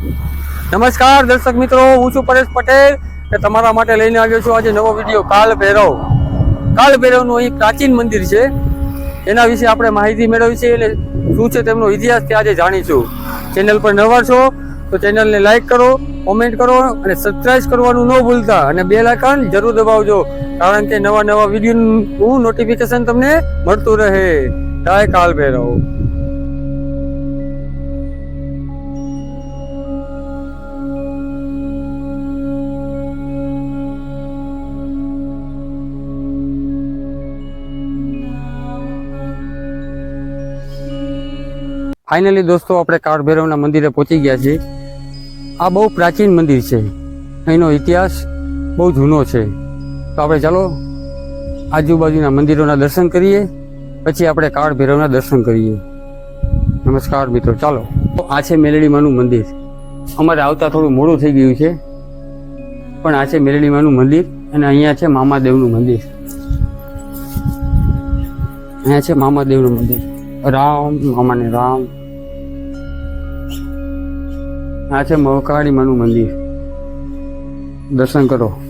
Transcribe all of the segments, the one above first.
નમસ્કાર, દર્શક મિત્રો, હું છું પરેશ પટેલ કે તમારા માટે લઈને આવ્યો છું આજે નવો વીડિયો કાલ ભૈરવ. કાલ ભૈરવનું અહીં પ્રાચીન મંદિર છે. એના વિશે આપણે માહિતી મેળવી છે અને શું છે તેમનો ઇતિહાસ તે આજે જાણીશું. ચેનલ પર નવા છો તો ચેનલને લાઇક કરો કોમેન્ટ કરો અને સબસ્ક્રાઇબ કરવાનું ન ભૂલતા અને બે આઇકન જરૂર દબાવજો, કારણ કે નવા નવા વિડીયોનું નોટિફિકેશન તમને મળતું રહે. જય કાલ ભૈરવ. ફાઇનલી દોસ્તો, આપણે કાળ ભૈરવના મંદિરે પહોંચી ગયા છીએ. આ બહુ પ્રાચીન મંદિર છે. અહીંનો ઇતિહાસ બહુ જૂનો છે. તો આપણે ચાલો, આજુબાજુના મંદિરોના દર્શન કરીએ, પછી આપણે કાળ ભૈરવના દર્શન કરીએ. નમસ્કાર મિત્રો, ચાલો. આ છે મેલડીમાનું મંદિર. અમારે આવતા થોડું મોડું થઈ ગયું છે, પણ આ છે મેલડીમાનું મંદિર અને અહીંયા છે મામાદેવનું મંદિર. અહીંયા છે મામાદેવનું મંદિર. રામ, મામાને રામ. આ છે મહકાળી માનું મંદિર. દર્શન કરો.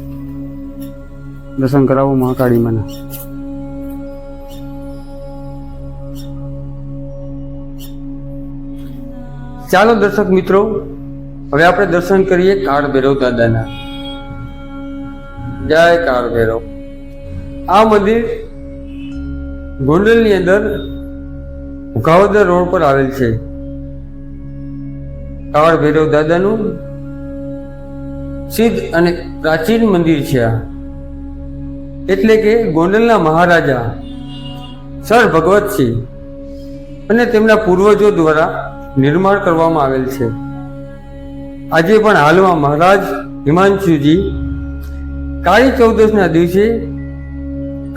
દર્શન કરાવો મહાકાળી માના. ચાલો દર્શક મિત્રો, હવે આપણે દર્શન કરીએ કાળ ભૈરવ દાદાના. જય કાળ ભૈરવ આ મંદિર ગોંડલની અંદર ભુખાવદર રોડ પર આવેલ છે. કાળ ભૈરવ દાદાનું સિદ્ધ અને પ્રાચીન મંદિર છે એટલે કે ગોંડલના મહારાજા સર ભગવતસિંહ અને તેમના પૂર્વજો દ્વારા નિર્માણ કરવામાં આવેલ છે. આજે પણ હાલમાં મહારાજ હિમાંશુજી કાળી ચૌદશના દિવસે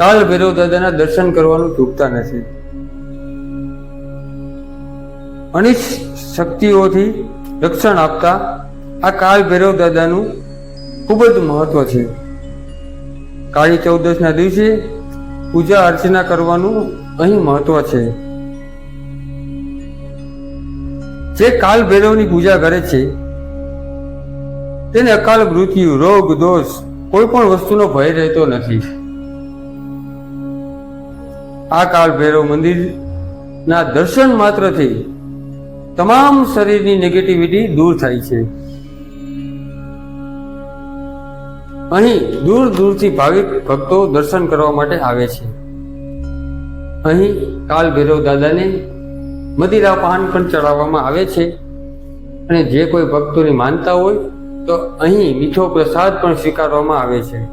કાલ ભૈરવ દાદાના દર્શન કરવાનું ચૂકતા નથી. અનિશ શક્તિઓથી રક્ષણ આપતા આ કાળ ભૈરવ દાદાનું ખૂબ જ મહત્વ છે. કાળી ચૌદશના દિવસે પૂજા અર્ચના કરવાનું અહીં મહત્વ છે. જે કાલ ભૈરવની પૂજા કરે છે, તેને અકાલ મૃત્યુ, રોગ, દોષ કોઈ પણ વસ્તુનો ભય રહેતો નથી. આ કાળ ભૈરવ મંદિરના દર્શન માત્રથી તમામ શરીરની નેગેટિવિટી દૂર થાય છે. અહીં દૂર દૂરથી ભાવિક ભક્તો દર્શન કરવા માટે આવે છે. અહીં કાલ ભૈરવ દાદાને મદિરા પાન પણ ચડાવવામાં આવે છે. અને જે કોઈ ભક્તોની માનતા હોય તો અહીં મીઠો પ્રસાદ પણ સ્વીકારવામાં આવે છે.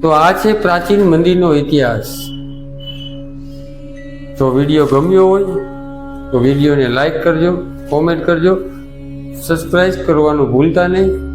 તો આ છે પ્રાચીન મંદિરનો ઇતિહાસ. જો વીડિયો ગમ્યો હોય તો વિડીયોને લાઈક કરજો કોમેન્ટ કરજો સબસ્ક્રાઈબ કરવાનું ભૂલતા નહીં.